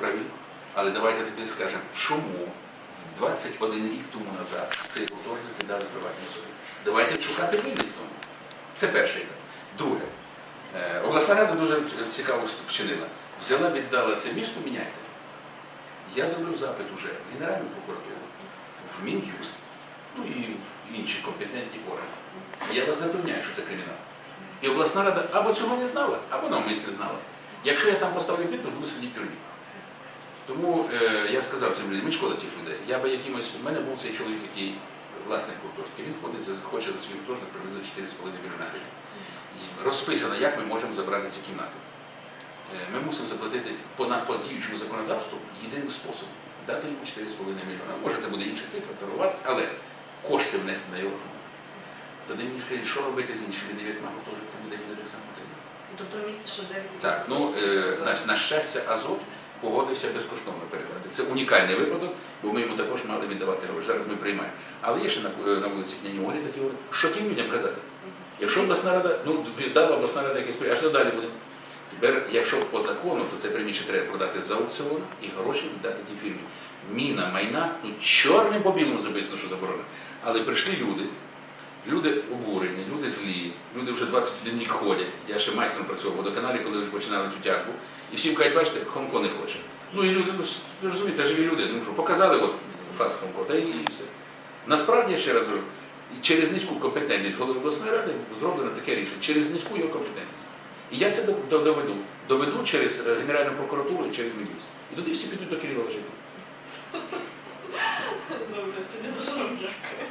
праві, але давайте тоді скажемо, чому в 21 рік тому назад цей гуртожиток віддали приватній особі. Давайте шукати винних тому. Це перший етап. Друге, е, обласна рада дуже цікаво вчинила. Взяла, віддала це місто, міняйте. Я зробив запит уже в Генеральну прокуратуру, в Мін'юст, ну і в інші компетентні органи. Я вас запевняю, що це кримінал. І обласна рада або цього не знала, або навмисне знала. Якщо я там поставлю підпис, буду сидіти в тюрмі. Тому е, я сказав цим людям, мені шкода тих людей. Я би якимось, у мене був цей чоловік, який власник гуртожитки, він ходить, за- хоче за свій гуртожиток приблизно 4,5 мільйона гривень. Розписано, як ми можемо забрати ці кімнати. Е, Ми мусимо заплатити по, на- по діючому законодавству єдиним способом. Дати йому 4,5 мільйона. Може це буде інша цифра, торгуватися, але кошти внести на його рахунок. Тоді мені скажіть, що робити з іншими дев'ятьма гуртожитками, де буде так само потрібно. Тобто в місті що 9 Так, ну е, на, на щастя, Азот погодився безкоштовно передати. Це унікальний випадок, бо ми йому також мали віддавати гроші. Зараз ми приймаємо. Але є ще на, е, на вулиці княні Олі такі говорять, що тим людям казати? Якщо обласна рада, ну віддала обласна рада при- а що далі буде? Тепер, якщо по закону, то це приміщення треба продати за аукціон і гроші віддати тій фірмі. Міна, майна, ну чорним по білому записано, що заборонено. Але прийшли люди, люди обурені, люди злі, люди вже 21 рік ходять. Я ще майстром працював в водоканалі, коли вже починали цю тяжбу. І всі кажуть, бачите, Хомко не хоче. Ну і люди, ну розумієте, це живі люди. Ну що, показали от фас Хомко, та і все. Насправді, я ще раз говорю, через низьку компетентність голови обласної ради зроблено таке рішення, через низьку його компетентність. І я це до- до- доведу. Доведу через е, Генеральну прокуратуру і через Мін'юст. І туди всі підуть до Кирила жити. Добре, тоді дуже вам дякую.